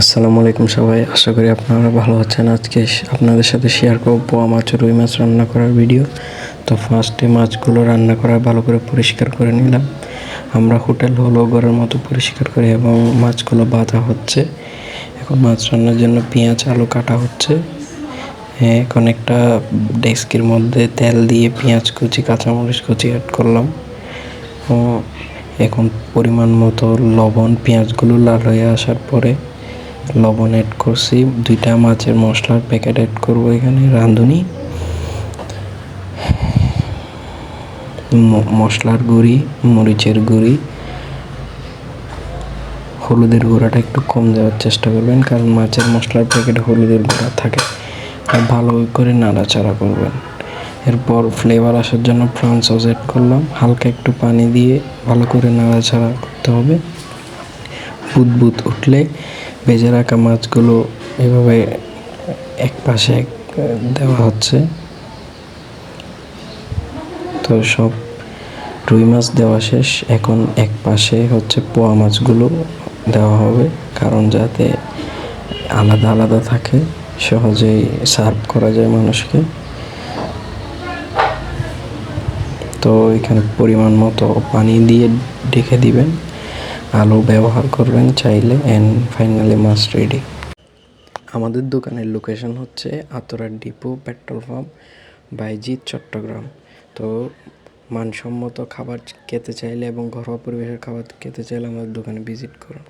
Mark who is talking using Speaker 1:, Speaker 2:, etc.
Speaker 1: আসসালামু আলাইকুম সবাই। আশা করি আপনারা ভালো আছেন। আজকে আপনাদের সাথে শেয়ার করব পোয়া মাছ রুই মাছ রান্না করার ভিডিও তো ফার্স্টে মাছগুলো রান্না করা, ভালো করে পরিষ্কার করে নিলাম। আমরা হোটেল হলো, ঘরের মতো পরিষ্কার করি এবং মাছগুলো বাঁধা হচ্ছে। এখন মাছ রান্নার জন্য পেঁয়াজ, আলু কাটা হচ্ছে। এখন একটা ডেস্কের মধ্যে তেল দিয়ে পেঁয়াজ কুচি, কাঁচামরিচ কুচি অ্যাড করলাম। এখন পরিমাণ মতো লবণ, পেঁয়াজগুলো লাল হয়ে আসার পরে লবণ অ্যাড করছি। দুইটা মাছের মশলার প্যাকেট অ্যাড করব এখানে, রাঁধুনি। মশলার গুঁড়ি, মরিচের গুঁড়ি। হলুদের গুঁড়াটা একটু কম দেওয়ার চেষ্টা করবেন, কারণ মাছের মশলার প্যাকেটে হলুদের গুঁড়া থাকে। আর ভালো করে নাড়াচাড়া করবেন। এরপর ফ্লেভার আসার জন্য ফ্রান্স সস অ্যাড করলাম। হালকা একটু পানি দিয়ে ভালো করে নাড়াচাড়া করতে হবে। বুদবুদ উঠলে ভেজে রাখা মাছগুলো এভাবে এক পাশে এক দেওয়া হচ্ছে। তো সব রুই মাছ দেওয়া শেষ। এখন এক পাশে হচ্ছে পোয়া মাছগুলো দেওয়া হবে, কারণ যাতে আলাদা আলাদা থাকে, সহজেই সার্ভ করা যায় মানুষকে। তো এখানে পরিমাণ মতো পানি দিয়ে ঢেকে দিবেন। আলু ব্যবহার করবেন চাইলে অ্যান্ড ফাইনালি মাছ রেডি আমাদের দোকানের লোকেশন হচ্ছে আতরার depot petrol pump Bayazid Chattogram তো মানসম্মত খাবার খেতে চাইলে এবং ঘরোয়া পরিবেশের খাবার খেতে চাইলে আমাদের দোকানে ভিজিট করুন।